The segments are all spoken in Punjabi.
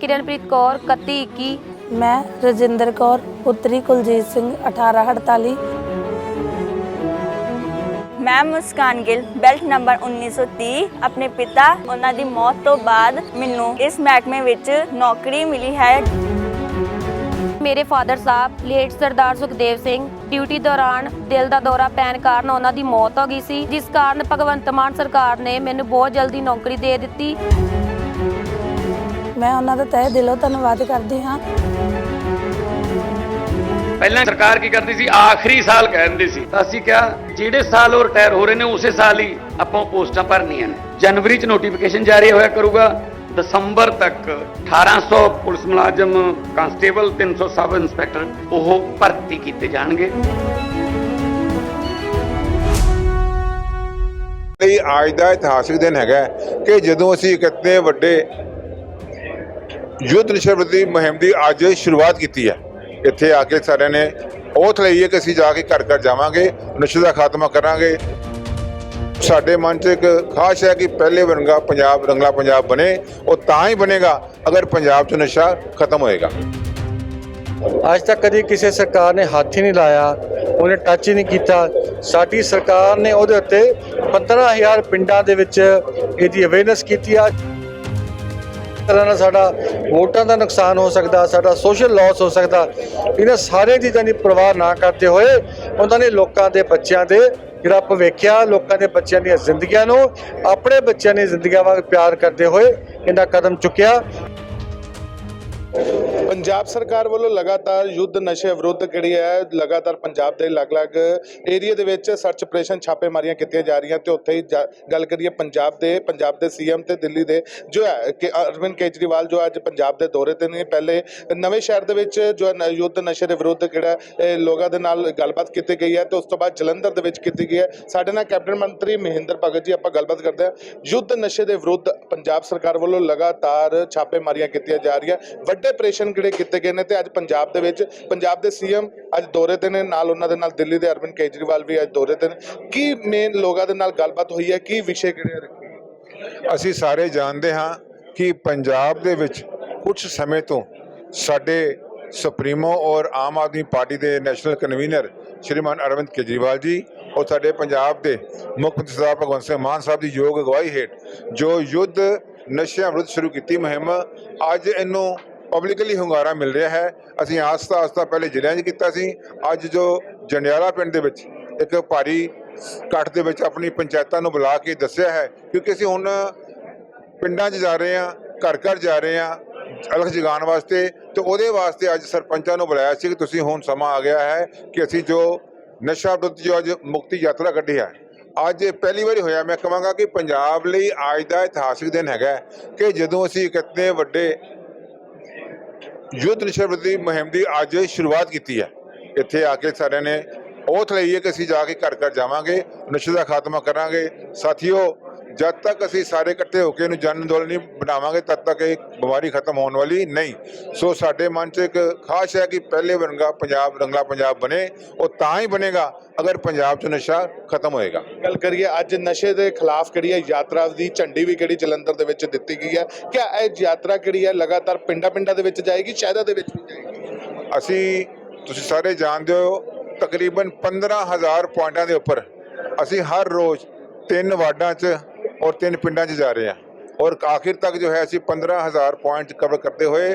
ਕਿਰਨਪ੍ਰੀਤ ਕੌਰ 3121 ਮੈਂ ਰਜਿੰਦਰ ਕੌਰ ਪੁੱਤਰੀ ਕੁਲਜੀਤ ਸਿੰਘ 1848 ਮੈਂ ਮੁਸਕਾਨ ਗਿੱਲ ਬੈਲਟ ਨੰਬਰ 1930 ਆਪਣੇ ਪਿਤਾ ਉਹਨਾਂ ਦੀ ਮੌਤ ਤੋਂ ਬਾਅਦ ਮੈਨੂੰ ਇਸ ਮਹਿਕਮੇ ਵਿੱਚ ਨੌਕਰੀ ਮਿਲੀ ਹੈ। ਮੇਰੇ ਫਾਦਰ ਸਾਹਿਬ ਲੇਟ ਸਰਦਾਰ ਸੁਖਦੇਵ ਸਿੰਘ ਡਿਊਟੀ ਦੌਰਾਨ ਦਿਲ ਦਾ ਦੌਰਾ ਪੈਣ ਕਾਰਨ ਉਹਨਾਂ ਦੀ ਮੌਤ ਹੋ ਗਈ ਸੀ ਜਿਸ ਕਾਰਨ ਭਗਵੰਤ ਮਾਨ ਸਰਕਾਰ ਨੇ ਮੈਨੂੰ ਬਹੁਤ ਜਲਦੀ ਨੌਕਰੀ ਦੇ ਦਿੱਤੀ। ਮੈਂ ਉਹਨਾਂ ਦਾ ਤਹਿ ਦਿਲੋਂ ਧੰਨਵਾਦ ਕਰਦੀ ਹਾਂ। ਪਹਿਲਾਂ ਸਰਕਾਰ ਕੀ ਕਰਦੀ ਸੀ? ਆਖਰੀ ਸਾਲ ਕਹਿੰਦੇ ਸੀ। ਤਾਂ ਅਸੀਂ ਕਿਹਾ ਜਿਹੜੇ ਸਾਲ ਉਹ ਰਿਟਾਇਰ ਹੋ ਰਹੇ ਨੇ ਉਸੇ ਸਾਲ ਹੀ ਆਪਾਂ ਪੋਸਟਾਂ ਭਰਨੀਆਂ ਨੇ। ਜਨਵਰੀ ਚ ਨੋਟੀਫਿਕੇਸ਼ਨ ਜਾਰੀ ਹੋਇਆ ਕਰੂਗਾ। ਦਸੰਬਰ ਤੱਕ 1800 ਪੁਲਿਸ ਮੁਲਾਜ਼ਮ ਕਾਂਸਟੇਬਲ 300 ਸਬ ਇੰਸਪੈਕਟਰ ਉਹ ਭਰਤੀ ਕੀਤੇ ਜਾਣਗੇ। ਲਈ ਅੱਜ ਦਾ ਇਤਿਹਾਸਿਕ ਦਿਨ ਹੈਗਾ ਕਿ ਜਦੋਂ ਅਸੀਂ ਇਕੱਤੇ ਵੱਡੇ ਯੁੱਧ ਨਸ਼ਾ ਵਿਰੋਧੀ ਮੁਹਿੰਮ ਦੀ ਅੱਜ ਸ਼ੁਰੂਆਤ ਕੀਤੀ ਹੈ। ਇੱਥੇ ਆ ਕੇ ਸਾਰਿਆਂ ਨੇ oath ਲਈ ਹੈ ਕਿ ਅਸੀਂ ਜਾ ਕੇ ਘਰ ਘਰ ਜਾਵਾਂਗੇ, ਨਸ਼ੇ ਦਾ ਖਾਤਮਾ ਕਰਾਂਗੇ। ਸਾਡੇ ਮਨ 'ਚ ਇੱਕ ਖਾਸ਼ ਹੈ ਕਿ ਪਹਿਲੇ ਵਰਗਾ ਪੰਜਾਬ, ਰੰਗਲਾ ਪੰਜਾਬ ਬਣੇ, ਉਹ ਤਾਂ ਹੀ ਬਣੇਗਾ ਅਗਰ ਪੰਜਾਬ 'ਚ ਨਸ਼ਾ ਖਤਮ ਹੋਏਗਾ। ਅੱਜ ਤੱਕ ਕਦੀ ਕਿਸੇ ਸਰਕਾਰ ਨੇ ਹੱਥ ਹੀ ਨਹੀਂ ਲਾਇਆ, ਉਹਨੇ ਟੱਚ ਹੀ ਨਹੀਂ ਕੀਤਾ। ਸਾਡੀ ਸਰਕਾਰ ਨੇ ਉਹਦੇ ਉੱਤੇ 15000 ਪਿੰਡਾਂ ਦੇ ਵਿੱਚ ਇਹਦੀ ਅਵੇਅਰਨੈਸ ਕੀਤੀ ਆ। ਤਰ੍ਹਾਂ ਨਾਲ ਸਾਡਾ ਵੋਟਾਂ ਦਾ ਨੁਕਸਾਨ ਹੋ ਸਕਦਾ, ਸਾਡਾ ਸੋਸ਼ਲ ਲਾਸ ਹੋ ਸਕਦਾ। ਇਹਨਾਂ ਸਾਰੀਆਂ ਚੀਜ਼ਾਂ ਦੀ ਪਰਵਾਹ ਨਾ ਕਰਦੇ ਹੋਏ ਉਹਨਾਂ ਨੇ ਲੋਕਾਂ ਦੇ ਬੱਚਿਆਂ ਦੇ ਜਿਹੜਾ ਭਵਿੱਖਿਆ ਲੋਕਾਂ ਦੇ ਬੱਚਿਆਂ ਦੀਆਂ ਜ਼ਿੰਦਗੀਆਂ ਨੂੰ, ਆਪਣੇ ਬੱਚਿਆਂ ਦੀ ਜ਼ਿੰਦਗੀਆਂ ਵਾਂਗ ਪਿਆਰ ਕਰਦੇ ਹੋਏ ਇਹਨਾਂ ਕਦਮ ਚੁੱਕਿਆ। ਪੰਜਾਬ ਸਰਕਾਰ ਵੱਲੋਂ ਲਗਾਤਾਰ ਯੁੱਧ ਨਸ਼ੇ ਵਿਰੁੱਧ ਜਿਹੜੀ ਹੈ, ਲਗਾਤਾਰ ਪੰਜਾਬ ਦੇ ਅਲੱਗ-ਅਲੱਗ ਏਰੀਆ ਦੇ ਵਿੱਚ ਸਰਚ ਆਪਰੇਸ਼ਨ ਛਾਪੇਮਾਰੀਆਂ ਕੀਤੀਆਂ ਜਾ ਰਹੀਆਂ ਤੇ ਉੱਥੇ ਹੀ ਜਾ- ਗੱਲ ਕਰੀਏ ਪੰਜਾਬ ਦੇ ਪੰਜਾਬ ਦੇ ਸੀਐਮ ਤੇ ਦਿੱਲੀ ਦੇ ਜੋ ਹੈ ਕਿ ਅਰਵਿੰਦ ਕੇਜਰੀਵਾਲ ਜੋ ਅੱਜ ਪੰਜਾਬ ਦੇ ਦੌਰੇ ਤੇ ਨੇ, ਪਹਿਲੇ ਨਵੇਂ ਸ਼ਹਿਰ ਦੇ ਵਿੱਚ ਜੋ ਹੈ ਨ- ਯੁੱਧ ਨਸ਼ੇ ਦੇ ਵਿਰੁੱਧ ਕਿਹੜਾ ਲੋਕਾਂ ਦੇ ਨਾਲ ਗੱਲਬਾਤ ਕੀਤੀ ਗਈ ਹੈ ਤੇ ਉਸ ਤੋਂ ਬਾਅਦ ਜਲੰਧਰ ਦੇ ਵਿੱਚ ਕੀਤੀ ਗਈ ਹੈ। ਸਾਡੇ ਨਾਲ ਕੈਬਨਿਟ ਮੰਤਰੀ ਮਹਿੰਦਰ ਭਗਤ ਜੀ ਆਪਾਂ ਗੱਲਬਾਤ ਕਰਦੇ ਹਾਂ। ਯੁੱਧ ਨਸ਼ੇ ਦੇ ਵਿਰੁੱਧ ਪੰਜਾਬ ਸਰਕਾਰ ਵੱਲੋਂ ਲਗਾਤਾਰ ਛਾਪੇਮਾਰੀਆਂ ਕੀਤੀਆਂ ਜਾ ਰਹੀਆਂ। ਵੱਡੇ ਆਪਰੇਸ਼ਨ ਕਿਹੜੇ ਕੀਤੇ ਗਏ ਨੇ ਤੇ ਅੱਜ ਪੰਜਾਬ ਦੇ ਵਿੱਚ, ਪੰਜਾਬ ਦੇ ਸੀਐਮ ਅੱਜ ਦੌਰੇ ਤੇ ਨੇ, ਨਾਲ ਉਹਨਾਂ ਦੇ ਨਾਲ ਦਿੱਲੀ ਦੇ ਅਰਵਿੰਦ ਕੇਜਰੀਵਾਲ ਵੀ ਅੱਜ ਦੌਰੇ ਤੇ ਨੇ। ਕੀ ਮੇਨ ਲੋਕਾਂ ਦੇ ਨਾਲ ਗੱਲਬਾਤ ਹੋਈ ਹੈ? ਕੀ ਵਿਸ਼ੇ ਕਿਹੜੇ ਰੱਖੇ? ਅਸੀਂ ਸਾਰੇ ਜਾਣਦੇ ਹਾਂ ਕਿ ਪੰਜਾਬ ਦੇ ਵਿੱਚ ਕੁਝ ਸਮੇਂ ਤੋਂ ਸਾਡੇ ਸੁਪਰੀਮੋ ਔਰ ਆਮ ਆਦਮੀ ਪਾਰਟੀ ਦੇ ਨੈਸ਼ਨਲ ਕਨਵੀਨਰ ਸ਼੍ਰੀਮਾਨ ਅਰਵਿੰਦ ਕੇਜਰੀਵਾਲ ਜੀ ਔਰ ਸਾਡੇ ਪੰਜਾਬ ਦੇ ਮੁੱਖ ਮੰਤਰੀ ਸਰਦਾਰ ਭਗਵੰਤ ਸਿੰਘ ਮਾਨ ਸਾਹਿਬ ਦੀ ਯੋਗ ਅਗਵਾਈ ਹੇਠ ਜੋ ਯੁੱਧ ਨਸ਼ਿਆਂ ਵਿਰੁੱਧ ਸ਼ੁਰੂ ਕੀਤੀ ਮੁਹਿੰਮ, ਅੱਜ ਇਹਨੂੰ ਪਬਲਿਕਲੀ ਹੁੰਗਾਰਾ ਮਿਲ ਰਿਹਾ ਹੈ। ਅਸੀਂ ਆਸਤਾ ਆਸਤਾ ਪਹਿਲੇ ਜ਼ਿਲ੍ਹਿਆਂ 'ਚ ਕੀਤਾ ਸੀ। ਅੱਜ ਜੋ ਜੰਡਿਆਲਾ ਪਿੰਡ ਦੇ ਵਿੱਚ ਇੱਕ ਭਾਰੀ ਇਕੱਠ ਦੇ ਵਿੱਚ ਆਪਣੀ ਪੰਚਾਇਤਾਂ ਨੂੰ ਬੁਲਾ ਕੇ ਦੱਸਿਆ ਹੈ ਕਿਉਂਕਿ ਅਸੀਂ ਹੁਣ ਪਿੰਡਾਂ 'ਚ ਜਾ ਰਹੇ ਹਾਂ ਘਰ ਘਰ ਜਾ ਰਹੇ ਹਾਂ, ਅਲਖ ਜਗਾਉਣ ਵਾਸਤੇ। ਤੇ ਉਹਦੇ ਵਾਸਤੇ ਅੱਜ ਸਰਪੰਚਾਂ ਨੂੰ ਬੁਲਾਇਆ ਸੀ ਕਿ ਤੁਸੀਂ ਹੁਣ ਸਮਾਂ ਆ ਗਿਆ ਹੈ ਕਿ ਅਸੀਂ ਜੋ ਨਸ਼ਾ ਵਿਰੁੱਧ ਜੋ ਅੱਜ ਮੁਕਤੀ ਯਾਤਰਾ ਕੱਢੀ ਹੈ। ਅੱਜ ਪਹਿਲੀ ਵਾਰੀ ਹੋਇਆ। ਮੈਂ ਕਹਾਂਗਾ ਕਿ ਪੰਜਾਬ ਲਈ ਅੱਜ ਦਾ ਇਤਿਹਾਸਿਕ ਦਿਨ ਹੈਗਾ ਕਿ ਜਦੋਂ ਅਸੀਂ ਇਕੱਤੇ ਵੱਡੇ ਯੁੱਧ ਨਸ਼ਾ ਵਿਰੋਧੀ ਮੁਹਿੰਮ ਦੀ ਅੱਜ ਸ਼ੁਰੂਆਤ ਕੀਤੀ ਹੈ। ਇੱਥੇ ਆ ਕੇ ਸਾਰਿਆਂ ਨੇ oath ਲਈ ਹੈ ਕਿ ਅਸੀਂ ਜਾ ਕੇ ਘਰ ਘਰ ਜਾਵਾਂਗੇ ਨਸ਼ੇ ਦਾ ਖਾਤਮਾ ਕਰਾਂਗੇ। ਸਾਥੀਓ ਜਦ ਤੱਕ ਅਸੀਂ ਸਾਰੇ ਇਕੱਠੇ ਹੋ ਕੇ ਇਹਨੂੰ ਜਨ ਅੰਦੋਲਨ ਨਹੀਂ ਬਣਾਵਾਂਗੇ ਤਦ ਤੱਕ ਇਹ ਬਿਮਾਰੀ ਖਤਮ ਹੋਣ ਵਾਲੀ ਨਹੀਂ। ਸੋ ਸਾਡੇ ਮਨ 'ਚ ਇੱਕ ਖਾਸ਼ ਹੈ ਕਿ ਪਹਿਲੇ ਵਰਗਾ ਪੰਜਾਬ ਰੰਗਲਾ ਪੰਜਾਬ ਬਣੇ ਉਹ ਤਾਂ ਹੀ ਬਣੇਗਾ ਅਗਰ ਪੰਜਾਬ 'ਚ ਨਸ਼ਾ ਖਤਮ ਹੋਏਗਾ। ਗੱਲ ਕਰੀਏ ਅੱਜ ਨਸ਼ੇ ਦੇ ਖਿਲਾਫ ਕਿਹੜੀ ਹੈ? ਯਾਤਰਾ ਦੀ ਝੰਡੀ ਵੀ ਕਿਹੜੀ ਜਲੰਧਰ ਦੇ ਵਿੱਚ ਦਿੱਤੀ ਗਈ ਹੈ? ਕਿ ਇਹ ਯਾਤਰਾ ਕਿਹੜੀ ਹੈ? ਲਗਾਤਾਰ ਪਿੰਡਾਂ ਪਿੰਡਾਂ ਦੇ ਵਿੱਚ ਜਾਏਗੀ ਸ਼ਹਿਰਾਂ ਦੇ ਵਿੱਚ ਵੀ ਜਾਏਗੀ? ਅਸੀਂ ਤੁਸੀਂ ਸਾਰੇ ਜਾਣਦੇ ਹੋ ਤਕਰੀਬਨ 15000 ਪੁਆਇੰਟਾਂ ਦੇ ਉੱਪਰ ਅਸੀਂ ਹਰ ਰੋਜ਼ ਤਿੰਨ ਵਾਰਡਾਂ 'ਚ ਔਰ ਤਿੰਨ ਪਿੰਡਾਂ 'ਚ ਜਾ ਰਹੇ ਹਾਂ। ਔਰ ਆਖਿਰ ਤੱਕ ਜੋ ਹੈ ਅਸੀਂ 15000 ਪੁਆਇੰਟ ਕਵਰ ਕਰਦੇ ਹੋਏ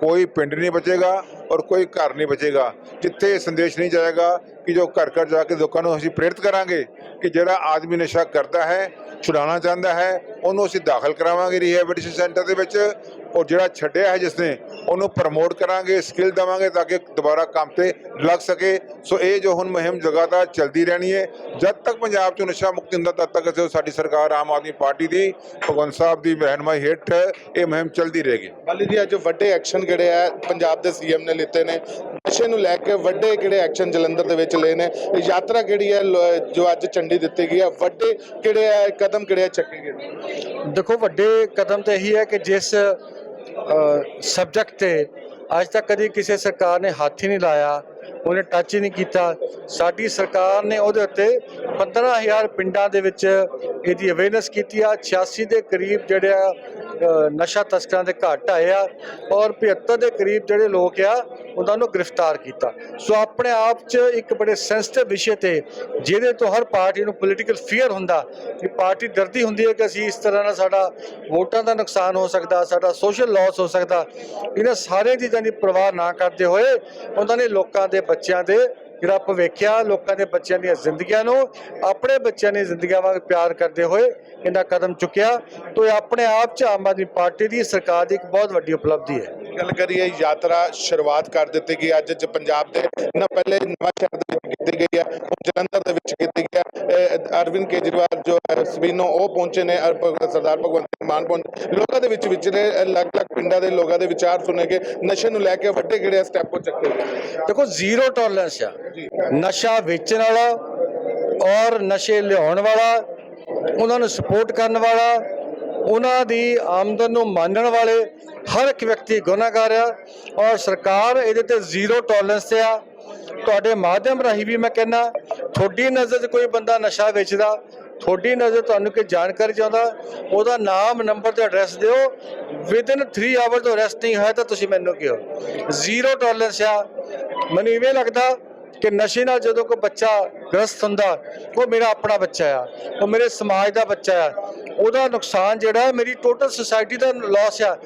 ਕੋਈ ਪਿੰਡ ਨਹੀਂ ਬਚੇਗਾ ਔਰ ਕੋਈ ਘਰ ਨਹੀਂ ਬਚੇਗਾ। ਜਿੱਥੇ ਇਹ ਸੰਦੇਸ਼ ਨਹੀਂ ਜਾਏਗਾ ਕਿ ਜੋ ਘਰ ਘਰ ਜਾ ਕੇ ਲੋਕਾਂ ਨੂੰ ਅਸੀਂ ਪ੍ਰੇਰਿਤ ਕਰਾਂਗੇ ਕਿ ਜਿਹੜਾ ਆਦਮੀ ਨਸ਼ਾ ਕਰਦਾ ਹੈ, ਛੁਡਾਉਣਾ ਚਾਹੁੰਦਾ ਹੈ, ਉਹਨੂੰ ਅਸੀਂ ਦਾਖਲ ਕਰਾਵਾਂਗੇ ਰੀਹੈਬਿਲਿਟੇਸ਼ਨ ਸੈਂਟਰ ਦੇ ਵਿੱਚ। ਔਰ ਜਿਹੜਾ ਛੱਡਿਆ ਹੈ ਜਿਸਨੇ ਉਹਨੂੰ ਪ੍ਰਮੋਟ ਕਰਾਂਗੇ ਸਕਿੱਲ ਦੇਵਾਂਗੇ ਤਾਂ ਕਿ ਦੁਬਾਰਾ ਕੰਮ ਤੇ ਲੱਗ ਸਕੇ। ਸੋ ਇਹ ਜੋ ਹੁਣ ਮੁਹਿੰਮ ਲਗਾਤਾਰ ਚੱਲਦੀ ਰਹਿਣੀ ਹੈ ਜਦ ਤੱਕ ਪੰਜਾਬ 'ਚੋਂ ਨਸ਼ਾ ਮੁਕਤੀ ਹੁੰਦਾ ਤਦ ਤੱਕ ਅਸੀਂ ਸਾਡੀ ਸਰਕਾਰ ਆਮ ਆਦਮੀ ਪਾਰਟੀ ਦੀ ਭਗਵੰਤ ਸਾਹਿਬ ਦੀ ਰਹਿਨਮਾਈ ਹੇਠ ਇਹ ਮੁਹਿੰਮ ਚੱਲਦੀ ਰਹੇਗੀ। ਬਾਲੀ ਜੀ ਅੱਜ ਵੱਡੇ ਐਕਸ਼ਨ ਕਿਹੜੇ ਆ ਪੰਜਾਬ ਦੇ ਸੀਐਮ ਨੇ ਲਿੱਤੇ ਨੇ। ਨਸ਼ੇ ਨੂੰ ਲੈ ਕੇ ਵੱਡੇ ਕਿਹੜੇ ਐਕਸ਼ਨ ਜਲੰਧਰ ਦੇ ਵਿੱਚ ਲਏ ਨੇ? ਇਹ ਯਾਤਰਾ ਕਿਹੜੀ ਹੈ ਜੋ ਅੱਜ ਝੰਡੀ ਦਿੱਤੀ ਗਈ ਹੈ ਵੱਡੇ ਕਿਹੜੇ ਆ ਕਦਮ ਕਿਹੜੇ ਆ ਚੱਕੇ ਗਏ ਨੇ? ਦੇਖੋ ਵੱਡੇ ਕਦਮ ਤੇ ਇਹੀ ਹੈ ਕਿ ਜਿਸ ਸਬਜੈਕਟ ਤੇ। ਅੱਜ ਤੱਕ ਕਦੀ ਕਿਸੇ ਸਰਕਾਰ ਨੇ ਹੱਥ ਹੀ ਨਹੀਂ ਲਾਇਆ, ਉਹਨੇ ਟੱਚ ਹੀ ਨਹੀਂ ਕੀਤਾ। ਸਾਡੀ ਸਰਕਾਰ ਨੇ ਉਹਦੇ ਉੱਤੇ 15000 ਪਿੰਡਾਂ ਦੇ ਵਿੱਚ ਇਹਦੀ ਅਵੇਅਰਨੈਸ ਕੀਤੀ ਆ। 86 ਦੇ ਕਰੀਬ ਜਿਹੜੇ ਆ ਨਸ਼ਾ ਤਸਕਰਾਂ ਦੇ ਘਾਟ ਆਏ ਆ ਔਰ 75 ਦੇ ਕਰੀਬ ਜਿਹੜੇ ਲੋਕ ਆ, ਉਹਨਾਂ ਨੂੰ ਗ੍ਰਿਫਤਾਰ ਕੀਤਾ। ਸੋ ਆਪਣੇ ਆਪ 'ਚ ਇੱਕ ਬੜੇ ਸੈਂਸਿਟਿਵ ਵਿਸ਼ੇ ਤੇ ਜਿਹਦੇ ਤੋਂ ਹਰ ਪਾਰਟੀ ਨੂੰ ਪੋਲੀਟੀਕਲ ਫੀਅਰ ਹੁੰਦਾ, ਕਿ ਪਾਰਟੀ ਡਰਦੀ ਹੁੰਦੀ ਹੈ ਕਿ ਅਸੀਂ ਇਸ ਤਰ੍ਹਾਂ ਨਾਲ ਸਾਡਾ ਵੋਟਾਂ ਦਾ ਨੁਕਸਾਨ ਹੋ ਸਕਦਾ, ਸਾਡਾ ਸੋਸ਼ਲ ਲਾਸ ਹੋ ਸਕਦਾ। ਇਹਨਾਂ ਸਾਰੀਆਂ ਚੀਜ਼ਾਂ ਦੀ ਪਰਵਾਹ ਨਾ ਕਰਦੇ ਹੋਏ ਉਹਨਾਂ ਨੇ ਲੋਕਾਂ ਦੇ ਬੱਚਿਆਂ ਦੇ ਜਿਹੜਾ ਭਵਿੱਖਿਆ ਲੋਕਾਂ ਦੇ ਬੱਚਿਆਂ ਦੀਆਂ ਜ਼ਿੰਦਗੀਆਂ ਨੂੰ, ਆਪਣੇ ਬੱਚਿਆਂ ਦੀ ਜ਼ਿੰਦਗੀਆਂ ਵਾਂਗ ਪਿਆਰ ਕਰਦੇ ਹੋਏ ਇਹਨਾਂ ਕਦਮ ਚੁੱਕਿਆ। ਤੋਂ ਇਹ ਆਪਣੇ ਆਪ 'ਚ ਆਮ ਆਦਮੀ ਪਾਰਟੀ ਦੀ ਸਰਕਾਰ ਦੀ ਇੱਕ ਬਹੁਤ ਵੱਡੀ ਉਪਲਬਧੀ ਹੈ। ਗੱਲ ਕਰੀਏ ਯਾਤਰਾ ਸ਼ੁਰੂਆਤ ਕਰ ਦਿੱਤੀ ਗਈ। ਅੱਜ ਜ ਪੰਜਾਬ ਦੇ ਨਾ ਪਹਿਲੇ ਨਵਾਂ ਸ਼ਹਿਰ ਦੇ ਵਿੱਚ ਕੀਤੀ ਗਈ ਹੈ ਹੁਣ ਜਲੰਧਰ ਦੇ ਵਿੱਚ ਕੀਤੀ ਗਈ ਹੈ। ਅਰਵਿੰਦ ਕੇਜਰੀਵਾਲ ਜੋ ਹੈ ਸਵੀਨੋ ਉਹ ਪਹੁੰਚੇ ਨੇ ਸਰਦਾਰ ਭਗਵੰਤ ਸਿੰਘ ਮਾਨ ਪਹੁੰਚੇ ਲੋਕਾਂ ਦੇ ਵਿੱਚ ਵਿਚਰੇ ਅਲੱਗ-ਅਲੱਗ ਪਿੰਡਾਂ ਦੇ ਲੋਕਾਂ ਦੇ ਵਿਚਾਰ ਸੁਣੇ ਗਏ। ਨਸ਼ੇ ਨੂੰ ਲੈ ਕੇ ਵੱਡੇ ਕਿਹੜੇ ਸਟੈਪ ਉਹ ਚੱਕੇ ਦੇਖੋ ਜ਼ੀਰੋ ਟੋਲਰੈਂਸ ਆ। ਨਸ਼ਾ ਵੇਚਣ ਵਾਲਾ ਔਰ ਨਸ਼ੇ ਲਿਆਉਣ ਵਾਲਾ ਉਹਨਾਂ ਨੂੰ ਸਪੋਰਟ ਕਰਨ ਵਾਲਾ ਉਹਨਾਂ ਦੀ ਆਮਦਨ ਨੂੰ ਮੰਨਣ ਵਾਲੇ ਹਰ ਇੱਕ ਵਿਅਕਤੀ ਗੁਨਾਹਗਾਰ ਆ ਔਰ ਸਰਕਾਰ ਇਹਦੇ ਤੇ ਜ਼ੀਰੋ ਟੋਲਰੈਂਸ ਤੇ ਆ। ਤੁਹਾਡੇ ਮਾਧਿਅਮ ਰਾਹੀਂ ਵੀ ਮੈਂ ਕਹਿੰਦਾ, ਤੁਹਾਡੀ ਨਜ਼ਰ 'ਚ ਕੋਈ ਬੰਦਾ ਨਸ਼ਾ ਵੇਚਦਾ, ਤੁਹਾਡੀ ਨਜ਼ਰ ਤੁਹਾਨੂੰ ਕੋਈ ਜਾਣਕਾਰੀ ਚਾਹੁੰਦਾ, ਉਹਦਾ ਨਾਮ, ਨੰਬਰ ਤੇ ਐਡਰੈਸ ਦਿਓ। ਵਿਦਿਨ 3 ਆਵਰ ਤੋਂ ਅਰੈਸਟ ਨਹੀਂ ਹੋਇਆ ਤਾਂ ਤੁਸੀਂ ਮੈਨੂੰ ਕਿਹੋ? ਜ਼ੀਰੋ ਟੋਲਰੈਂਸ ਆ। ਮੈਨੂੰ ਇਵੇਂ ਲੱਗਦਾ ਕਿ ਨਸ਼ੇ ਨਾਲ ਜਦੋਂ ਕੋਈ ਬੱਚਾ ਗ੍ਰਸਤ ਹੁੰਦਾ, ਉਹ ਮੇਰਾ ਆਪਣਾ ਬੱਚਾ ਆ। ਉਹ ਮੇਰੇ ਸਮਾਜ ਦਾ ਬੱਚਾ ਆ। ਉਹਦਾ ਨੁਕਸਾਨ ਜਿਹੜਾ ਮੇਰੀ ਟੋਟਲ ਸੁਸਾਇਟੀ ਦਾ ਲਾਸ ਆ।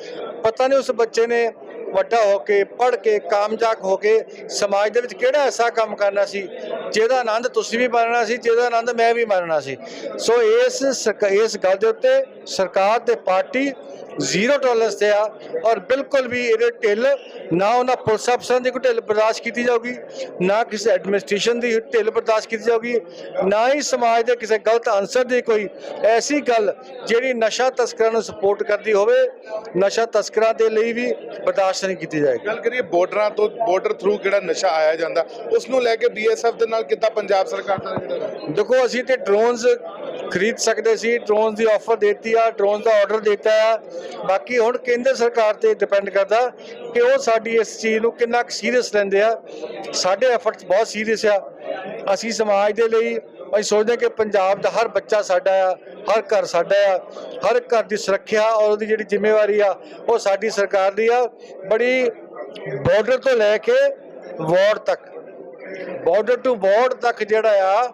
ਪਤਾ ਨਹੀਂ ਉਸ ਬੱਚੇ ਨੇ ਵੱਡਾ ਹੋ ਕੇ, ਪੜ੍ਹ ਕੇ, ਕਾਮਯਾਬ ਹੋ ਕੇ ਸਮਾਜ ਦੇ ਵਿੱਚ ਕਿਹੜਾ ਐਸਾ ਕੰਮ ਕਰਨਾ ਸੀ, ਜਿਹਦਾ ਆਨੰਦ ਤੁਸੀਂ ਵੀ ਮਾਣਨਾ ਸੀ, ਜਿਹਦਾ ਆਨੰਦ ਮੈਂ ਵੀ ਮਾਣਨਾ ਸੀ। ਸੋ ਇਸ ਸਰਕ- ਇਸ ਗੱਲ ਦੇ ਉੱਤੇ ਸਰਕਾਰ ਤੇ ਪਾਰਟੀ ਜ਼ੀਰੋ ਟੋਲਰੈਂਸ ਤੇ ਆ ਔਰ ਬਿਲਕੁਲ ਵੀ ਇਹਦੇ ਢਿੱਲ ਨਾ ਉਹਨਾਂ ਪੁਲਿਸ ਅਫਸਰਾਂ ਦੀ ਕੋਈ ਢਿੱਲ ਬਰਦਾਸ਼ਤ ਕੀਤੀ ਜਾਊਗੀ ਨਾ ਕਿਸੇ ਐਡਮਿਨਿਸਟ੍ਰੇਸ਼ਨ ਦੀ ਢਿੱਲ ਬਰਦਾਸ਼ਤ ਕੀਤੀ ਜਾਊਗੀ ਨਾ ਹੀ ਸਮਾਜ ਦੇ ਕਿਸੇ ਗਲਤ ਅਨਸਰ ਦੀ ਕੋਈ ਐਸੀ ਗੱਲ ਜਿਹੜੀ ਨਸ਼ਾ ਤਸਕਰਾਂ ਨੂੰ ਸਪੋਰਟ ਕਰਦੀ ਹੋਵੇ ਨਸ਼ਾ ਤਸਕਰਾਂ ਦੇ ਲਈ ਵੀ ਬਰਦਾਸ਼ਤ ਨਹੀਂ ਕੀਤੀ ਜਾਏਗੀ। ਗੱਲ ਕਰੀਏ ਬਾਰਡਰਾਂ ਤੋਂ ਬਾਰਡਰ ਥਰੂ ਕਿਹੜਾ ਨਸ਼ਾ ਆਇਆ ਜਾਂਦਾ ਉਸ ਨੂੰ ਲੈ ਕੇ ਬੀਐਸਐਫ ਦੇ ਨਾਲ ਕਿੱਦਾਂ ਪੰਜਾਬ ਸਰਕਾਰ ਦਾ ਜਿਹੜਾ ਦੇਖੋ ਅਸੀਂ ਤੇ ਡਰੋਨਸ ਖਰੀਦ ਸਕਦੇ ਸੀ ਡਰੋਨਸ ਦੀ ਆਫਰ ਦਿੱਤੀ ਆ ਡਰੋਨਸ ਦਾ ਆਰਡਰ ਦਿੱਤਾ ਆ। ਬਾਕੀ ਹੁਣ ਕੇਂਦਰ ਸਰਕਾਰ ਤੇ ਡਿਪੈਂਡ ਕਰਦਾ ਕਿ ਉਹ ਸਾਡੀ ਇਸ ਚੀਜ਼ ਨੂੰ ਕਿੰਨਾ ਸੀਰੀਅਸ ਲੈਂਦੇ ਆ। ਸਾਡੇ ਐਫਰਟਸ ਬਹੁਤ ਸੀਰੀਅਸ ਆ। ਅਸੀਂ ਸਮਾਜ ਦੇ ਲਈ, ਅਸੀਂ ਸੋਚਦੇ ਹਾਂ ਕਿ ਪੰਜਾਬ ਦਾ ਹਰ ਬੱਚਾ ਸਾਡਾ ਆ, ਹਰ ਘਰ ਸਾਡਾ ਆ, ਹਰ ਘਰ ਦੀ ਸੁਰੱਖਿਆ ਔਰ ਉਹਦੀ ਜਿਹੜੀ ਜ਼ਿੰਮੇਵਾਰੀ ਆ, ਉਹ ਸਾਡੀ ਸਰਕਾਰ ਦੀ ਆ। ਬੜੀ ਬਾਰਡਰ ਤੋਂ ਲੈ ਕੇ ਵਾਰਡ ਤੱਕ ਬਾਰਡਰ ਟੂ ਵਾਰਡ ਤੱਕ ਜਿਹੜਾ ਆ,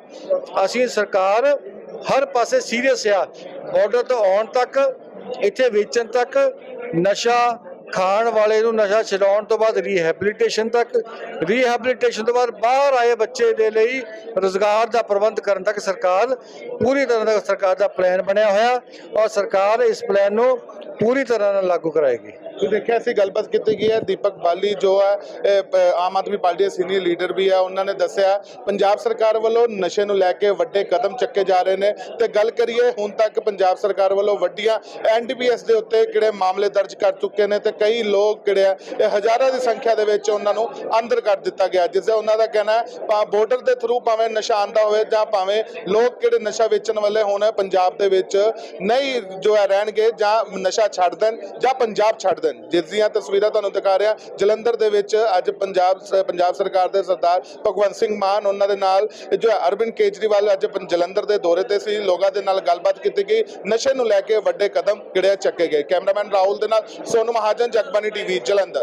ਅਸੀਂ ਸਰਕਾਰ ਹਰ ਪਾਸੇ ਸੀਰੀਅਸ ਆ। ਬਾਰਡਰ ਤੋਂ ਆਉਣ ਤੱਕ, ਇੱਥੇ ਵੇਚਣ ਤੱਕ, ਨਸ਼ਾ ਖਾਣ ਵਾਲੇ ਨੂੰ ਨਸ਼ਾ ਛਡਾਉਣ ਤੋਂ ਬਾਅਦ ਰੀਹੈਬਿਲਿਟੇਸ਼ਨ ਤੱਕ ਰੀਹੈਬਿਲਿਟੇਸ਼ਨ ਤੋਂ ਬਾਅਦ ਬਾਹਰ ਆਏ ਬੱਚੇ ਦੇ ਲਈ ਰੋਜ਼ਗਾਰ ਦਾ ਪ੍ਰਬੰਧ ਕਰਨ ਤੱਕ ਸਰਕਾਰ ਪੂਰੀ ਤਰ੍ਹਾਂ ਦਾ ਸਰਕਾਰ ਦਾ ਪਲਾਨ ਬਣਿਆ ਹੋਇਆ। ਔਰ ਸਰਕਾਰ ਇਸ ਪਲਾਨ ਨੂੰ ਪੂਰੀ ਤਰ੍ਹਾਂ ਨਾਲ ਲਾਗੂ ਕਰਾਏਗੀ। ਤੁਸੀਂ ਦੇਖਿਆ ਸੀ ਗੱਲਬਾਤ ਕੀਤੀ ਗਈ ਹੈ? ਦੀਪਕ ਬਾਲੀ ਜੋ ਹੈ, ਇਹ ਆਮ ਆਦਮੀ ਪਾਰਟੀ ਦੇ ਸੀਨੀਅਰ ਲੀਡਰ ਵੀ ਹੈ, ਉਹਨਾਂ ਨੇ ਦੱਸਿਆ, ਪੰਜਾਬ ਸਰਕਾਰ ਵੱਲੋਂ ਨਸ਼ੇ ਨੂੰ ਲੈ ਕੇ ਵੱਡੇ ਕਦਮ ਚੱਕੇ ਜਾ ਰਹੇ ਨੇ। ਤੇ ਗੱਲ ਕਰੀਏ, ਹੁਣ ਤੱਕ ਪੰਜਾਬ ਸਰਕਾਰ ਵੱਲੋਂ ਵੱਡੀਆਂ ਐਨਡੀਪੀਐਸ ਦੇ ਉੱਤੇ ਕਿਹੜੇ ਮਾਮਲੇ ਦਰਜ ਕਰ ਚੁੱਕੇ ਨੇ ਤੇ ਕਈ ਲੋਕ ਕਿਹੜੇ ਆ, ਇਹ ਹਜ਼ਾਰਾਂ ਦੀ ਸੰਖਿਆ ਦੇ ਵਿੱਚ ਉਹਨਾਂ ਨੂੰ ਅੰਦਰ ਕਰ ਦਿੱਤਾ ਗਿਆ। ਜਿਸ ਦਾ ਉਹਨਾਂ ਦਾ ਕਹਿਣਾ ਹੈ ਪਾ ਬਾਰਡਰ ਦੇ ਥਰੂ ਭਾਵੇਂ ਨਸ਼ਾ ਆਂਦਾ ਹੋਵੇ ਜਾਂ ਭਾਵੇਂ ਲੋਕ ਕਿਹੜੇ ਨਸ਼ਾ ਵੇਚਣ ਵਾਲੇ ਹੋਣ, ਪੰਜਾਬ ਦੇ ਵਿੱਚ ਨਹੀਂ ਜੋ ਹੈ ਰਹਿਣਗੇ ਜਾਂ ਨਸ਼ਾ ਛੱਡ ਦੇਣ ਜਾਂ ਪੰਜਾਬ ਛੱਡ ਦੇਣ। ਜਿਸ ਦੀਆਂ ਤਸਵੀਰਾਂ ਤੁਹਾਨੂੰ ਦਿਖਾ ਰਿਹਾ, ਜਲੰਧਰ ਦੇ ਵਿੱਚ ਅੱਜ ਪੰਜਾਬ ਪੰਜਾਬ ਸਰਕਾਰ ਦੇ ਸਰਦਾਰ ਭਗਵੰਤ ਸਿੰਘ ਮਾਨ, ਉਹਨਾਂ ਦੇ ਨਾਲ ਜੋ ਅਰਵਿੰਦ ਕੇਜਰੀਵਾਲ ਅੱਜ ਜਲੰਧਰ ਦੇ ਦੌਰੇ ਤੇ ਸੀ। ਲੋਕਾਂ ਦੇ ਨਾਲ ਗੱਲਬਾਤ ਕੀਤੀ ਗਈ। ਨਸ਼ੇ ਨੂੰ ਲੈ ਕੇ ਵੱਡੇ ਕਦਮ ਕਿਹੜੇ ਚੱਕੇ ਗਏ। ਕੈਮਰਾਮੈਨ ਰਾਹੁਲ ਦੇ ਨਾਲ ਸੋਨੂ ਮਹਾਜਨ ਜਗਬਾਨੀ ਟੀਵੀ, ਜਲੰਧਰ।